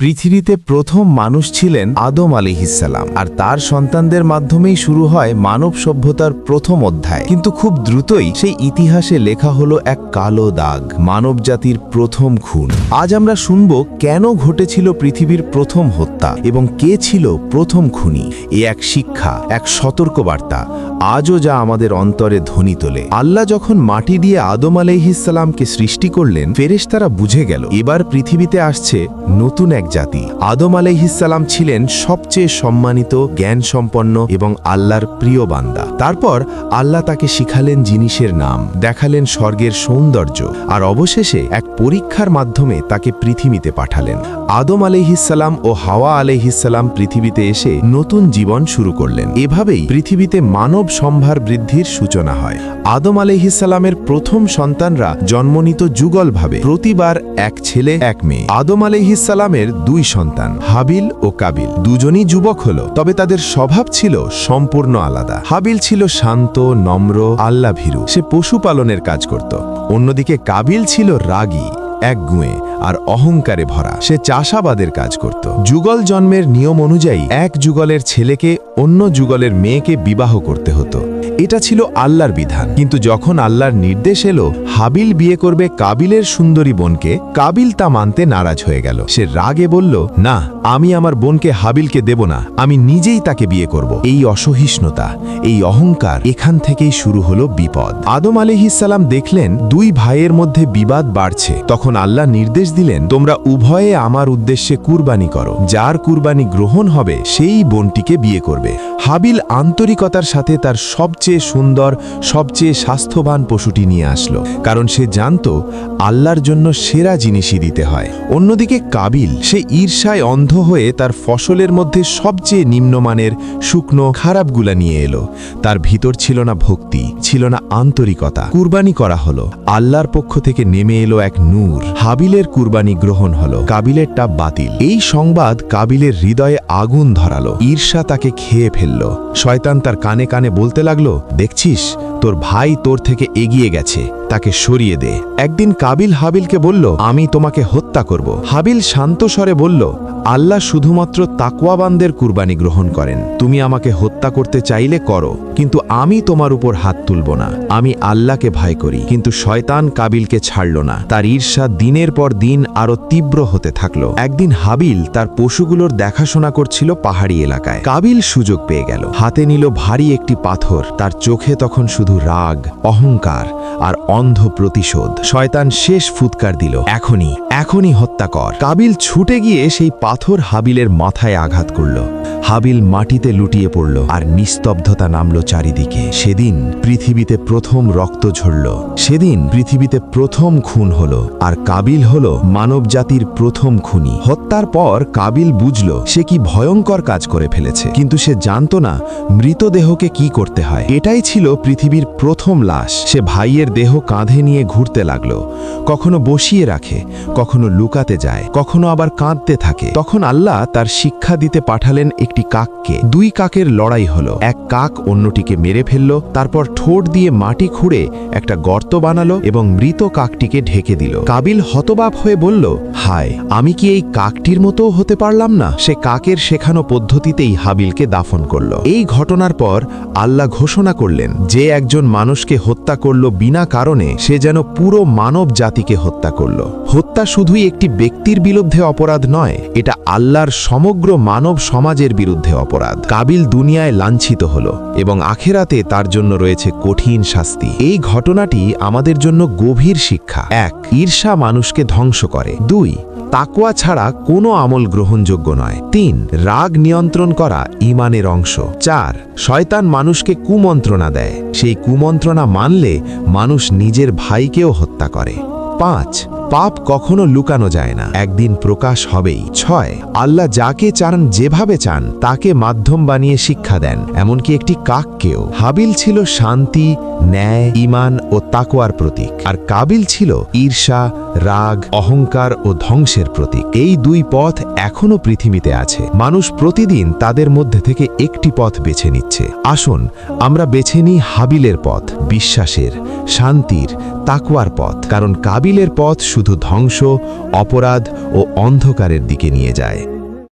পৃথিবীতে প্রথম মানুষ ছিলেন আদম আলিহিসাল্লাম আর তার সন্তানদের মাধ্যমেই শুরু হয় মানব সভ্যতার প্রথম অধ্যায়। কিন্তু খুব দ্রুতই সেই ইতিহাসে লেখা হলো এক কালো দাগ, মানব জাতির প্রথম খুন। আজ আমরা শুনব কেন ঘটেছিল পৃথিবীর প্রথম হত্যা এবং কে ছিল প্রথম খুনি। এ এক শিক্ষা, এক সতর্কবার্তা। আজও যা আমাদের অন্তরে ধ্বনি তোলে। আল্লাহ যখন মাটি দিয়ে আদম আলাইহিসাল্লামকে সৃষ্টি করলেন, ফেরেশতারা বুঝে গেল, এবার পৃথিবীতে আসছে নতুন এক জাতি। আদম আলাইহিসাল্লাম ছিলেন সবচেয়ে সম্মানিত জ্ঞান সম্পন্ন এবং আল্লাহর প্রিয় বান্দা। তারপর আল্লাহ তাকে শিখালেন জিনিসের নাম, দেখালেন স্বর্গের সৌন্দর্য, আর অবশেষে এক পরীক্ষার মাধ্যমে তাকে পৃথিবীতে পাঠালেন। আদম আলাইহিসাল্লাম ও হাওয়া আলাইহিসাল্লাম পৃথিবীতে এসে নতুন জীবন শুরু করলেন। এভাবেই পৃথিবীতে মানব সম্ভার বৃদ্ধির সূচনা হয়। আদম আলাইহিসাল্লামের প্রথম সন্তানরা জন্ম নিত যুগলভাবে প্রতিবার এক ছেলে, এক মেয়ে। আদম আলাইহিসাল্লামের দুই সন্তান, হাবিল ও কাবিল। দুজনই যুবক হল, তবে তাদের স্বভাব ছিল সম্পূর্ণ আলাদা। হাবিল ছিল শান্ত, নম্র আল্লাহ ভীরু সে পশুপালনের কাজ করত। অন্যদিকে কাবিল ছিল রাগী। এক গুঁয়ে আর অহংকারে ভরা। সে চাষাবাদের কাজ করত। যুগল জন্মের নিয়ম অনুযায়ী এক যুগলের ছেলেকে অন্য যুগলের মেয়েকে বিবাহ করতে হতো। এটা ছিল আল্লাহর বিধান। কিন্তু যখন আল্লাহর নির্দেশ এলো, হাবিল বিয়ে করবে কাবিলের সুন্দরী বোনকে, কাবিল তা মানতে নারাজ হয়ে গেল। সে রাগে বলল, না, আমি আমার বোনকে হাবিলকে দেব না, আমি নিজেই তাকে বিয়ে করব। এই অসহিষ্ণুতা, এই অহংকার এখান থেকেই শুরু হলো বিপদ। আদম আলিহিসাল্লাম দেখলেন, দুই ভাইয়ের মধ্যে বিবাদ বাড়ছে। তখন আল্লাহ নির্দেশ দিলেন, তোমরা উভয়ে আমার উদ্দেশ্যে কুরবানি করো। যার কুরবানি গ্রহণ হবে, সেই বোনটিকে বিয়ে করবে। হাবিল আন্তরিকতার সাথে তার সবচেয়ে সুন্দর, সবচেয়ে স্বাস্থ্যবান পশুটি নিয়ে আসলো। কারণ সে জানত আল্লাহর জন্য সেরা জিনিসই দিতে হয়। অন্যদিকে কাবিল, সে ঈর্ষায় অন্ধ হয়ে তার ফসলের মধ্যে সবচেয়ে নিম্নমানের শুকনো, খারাপগুলা নিয়ে এলো। তার ভিতর ছিল না ভক্তি, ছিল না আন্তরিকতা। কুরবানি করা হলো। আল্লাহর পক্ষ থেকে নেমে এলো এক নূর। হাবিলের কুরবানি গ্রহণ হলো। কাবিলেরটা বাতিল। এই সংবাদ কাবিলের হৃদয়ে আগুন ধরালো। ঈর্ষা তাকে খেয়ে ফেলল। শয়তান তার কানে কানে বলতে লাগল দেখছিস? তোর ভাই তোর থেকে এগিয়ে গেছে, তাকে সরিয়ে দে। একদিন কাবিল হাবিলকে বলল, আমি তোমাকে হত্যা করব। হাবিল শান্ত স্বরে বলল, আল্লাহ শুধুমাত্র তাকওয়াবানদের কুরবানি গ্রহণ করেন। তুমি আমাকে হত্যা করতে চাইলে করো, কিন্তু আমি তোমার উপর হাত তুলব না। আমি আল্লাহকে ভয় করি, কিন্তু শয়তান কাবিলকে ছাড়ল না। তার ঈর্ষা দিনের পর দিন আরও তীব্র হতে থাকল। একদিন হাবিল তার পশুগুলোর দেখাশোনা করছিল পাহাড়ি এলাকায়। কাবিল সুযোগ পেয়ে গেল। হাতে নিল ভারী একটি পাথর, তার চোখে তখন শুধু রাগ, অহংকার আর অন্ধ প্রতিশোধ। শয়তান শেষ ফুৎকার দিল, এখনই এখনই হত্যা কর। কাবিল ছুটে গিয়ে সেই পাথর হাবিলের মাথায় আঘাত করল। হাবিল মাটিতে লুটিয়ে পড়ল আর নিস্তব্ধতা নামল চারিদিকে। সেদিন পৃথিবীতে প্রথম রক্ত ঝরল। সেদিন পৃথিবীতে প্রথম খুন হল আর কাবিল হল মানবজাতির প্রথম খুনি। হত্যার পর কাবিল বুঝল সে কি ভয়ঙ্কর কাজ করে ফেলেছে। কিন্তু সে জানত না মৃতদেহকে কি করতে হয়। এটাই ছিল পৃথিবীর প্রথম লাশ। সে ভাইয়ের দেহ কাঁধে নিয়ে ঘুরতে লাগল। কখনো বসিয়ে রাখে, কখনো লুকাতে যায়, কখনো আবার কাঁদতে থাকে। তখন আল্লাহ তার শিক্ষা দিতে পাঠালেন একটি কাককে। দুই কাকের লড়াই হলো। এক কাক অন্যটিকে মেরে ফেলল, তারপর ঠোঁট দিয়ে মাটি খুঁড়ে একটা গর্ত বানালো এবং মৃত কাকটিকে ঢেকে দিল। কাবিল হতবাক হয়ে বলল, হায়, আমি কি এই কাকটির মতো হতে পারলাম না? সে কাকের শেখানো পদ্ধতিতেই হাবিলকে দাফন করল। এই ঘটনার পর আল্লাহ ঘোষণা করলেন, যে একজন মানুষকে হত্যা করল বিনা কারণে, সে যেন পুরো মানব জাতিকে হত্যা করল। হত্যা শুধুই একটি ব্যক্তির বিরুদ্ধে অপরাধ নয়, এটা আল্লাহর সমগ্র মানব সমাজের বিরুদ্ধে অপরাধ। কাবিল দুনিয়ায় লাঞ্ছিত হল এবং আখেরাতে তার জন্য রয়েছে কঠিন শাস্তি। এই ঘটনাটি আমাদের জন্য গভীর শিক্ষা। এক, ঈর্ষা মানুষকে ধ্বংস করে। দুই তাকুয়া ছাড়া কোনো আমল গ্রহণযোগ্য নয়। তিন, রাগ নিয়ন্ত্রণ করা ইমানের অংশ। চার, শয়তান মানুষকে কুমন্ত্রণা দেয়। সেই কুমন্ত্রণা মানলে মানুষ নিজের ভাইকেও হত্যা করে। পাঁচ পাপ কখনো লুকানো যায় না। একদিন প্রকাশ হবেই। ছয়, আল্লাহ যাকে চান, যেভাবে চান, তাকে মাধ্যম বানিয়ে শিক্ষা দেন। এমনকি একটি কাককেও। হাবিল ছিল শান্তি, ন্যায় ইমান ও তাকোয়ার প্রতীক। আর কাবিল ছিল ঈর্ষা, রাগ, অহংকার ও ধ্বংসের প্রতীক। এই দুই পথ এখনও পৃথিবীতে আছে। মানুষ প্রতিদিন তাদের মধ্যে থেকে একটি পথ বেছে নিচ্ছে। আসুন, আমরা বেছে নিই হাবিলের পথ, বিশ্বাসের, শান্তির তাকওয়ার পথ কারণ কাবিলের পথ শুধু ধ্বংস অপরাধ ও অন্ধকারের দিকে নিয়ে যায়।